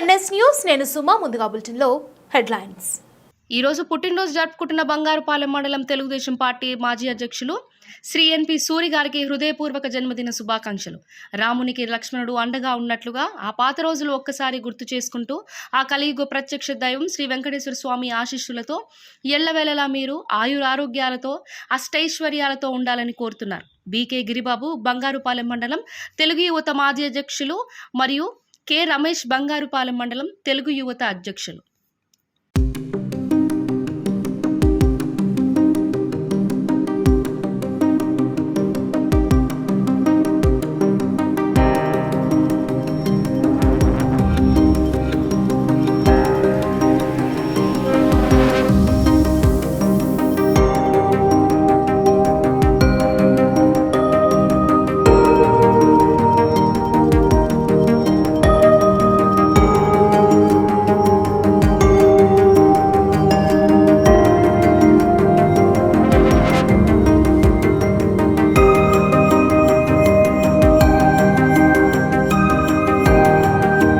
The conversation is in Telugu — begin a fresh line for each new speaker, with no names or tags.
న్యూస్ నేను సుమా ముందుగా బులెటిన్లో హెడ్లైన్స్.
ఈరోజు పుట్టినరోజు జరుపుకుంటున్న బంగారుపాలెం మండలం తెలుగుదేశం పార్టీ మాజీ అధ్యక్షులు శ్రీ ఎన్పి సూరి గారికి హృదయపూర్వక జన్మదిన శుభాకాంక్షలు. రామునికి లక్ష్మణుడు అండగా ఉన్నట్లుగా ఆ పాత రోజులు ఒక్కసారి గుర్తు చేసుకుంటూ ఆ కలియుగ ప్రత్యక్ష దైవం శ్రీ వెంకటేశ్వర స్వామి ఆశీస్సులతో ఎల్లవేళలా మీరు ఆయురారోగ్యాలతో అష్టైశ్వర్యాలతో ఉండాలని కోరుతున్నారు. బీకే గిరిబాబు బంగారుపాలెం మండలం తెలుగు యువత మాజీ అధ్యక్షులు మరియు కె రమేష్ బంగారుపాలెం మండలం తెలుగు యువత అధ్యక్షులు.